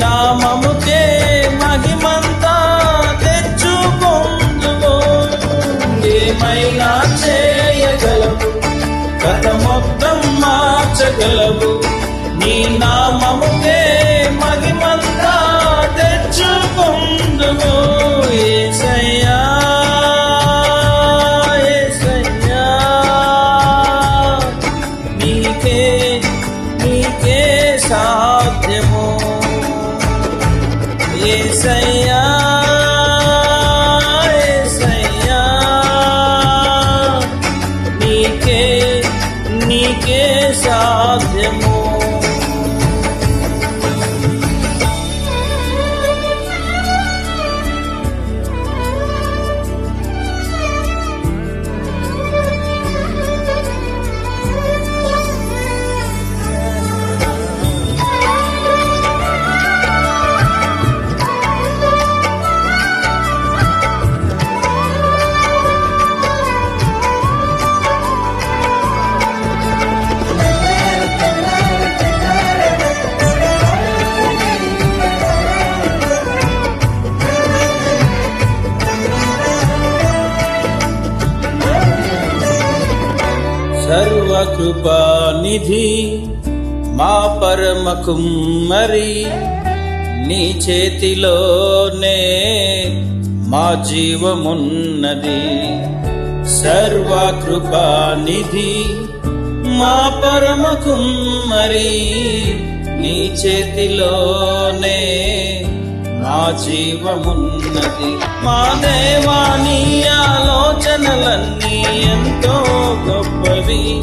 నామముకే మహిమంతా తెచ్చుకొందువు ఏమైనా చేయగలవు గత మొత్తం మార్చగలవు నీ నామముకే మహిమంతా తెచ్చుకొందువు కృపానిధి మా పరమ కుమ్మరి. నీ చేతిలోనే మా జీవమున్నది. సర్వకృపానిధి మా పరమ కుమ్మరి. నీ చేతిలోనే మా జీవమున్నది. మా దేవాని ఆలోచనలన్నీ ఎంతో గొప్పవి.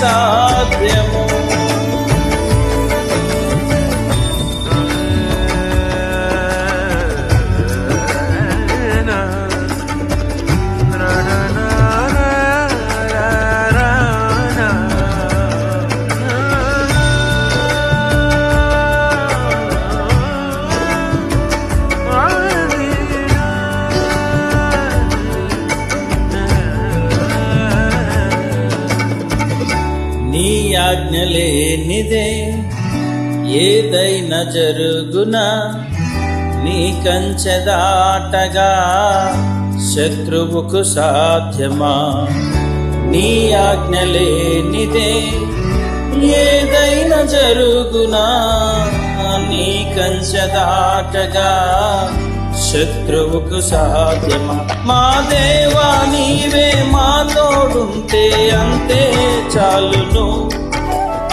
నీకే ఆజ్ఞలేనిదే ఏదైనా జరుగునా? నీ కంచె దాటగా శత్రువుకు సాధ్యమా? నీ ఆజ్ఞలేనిదే ఏదైనా జరుగునా? నీ కంచె దాటగా శత్రువుకు సాధ్యమా? మా దేవా నీవే మా తోడుంటే అంతే చాలును.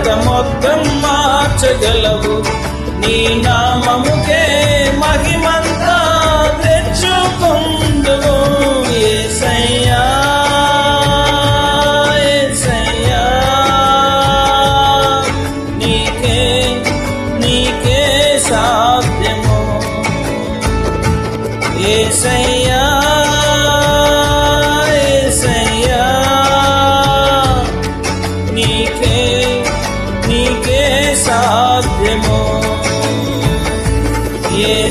గత మొత్తం మార్చగలవు. నీ నామముకే మహిమంతా తెచ్చుకొందువు యేసయ్యా యేసయ్యా నీకే నీకే సాధ్యము. ఏసయ్యా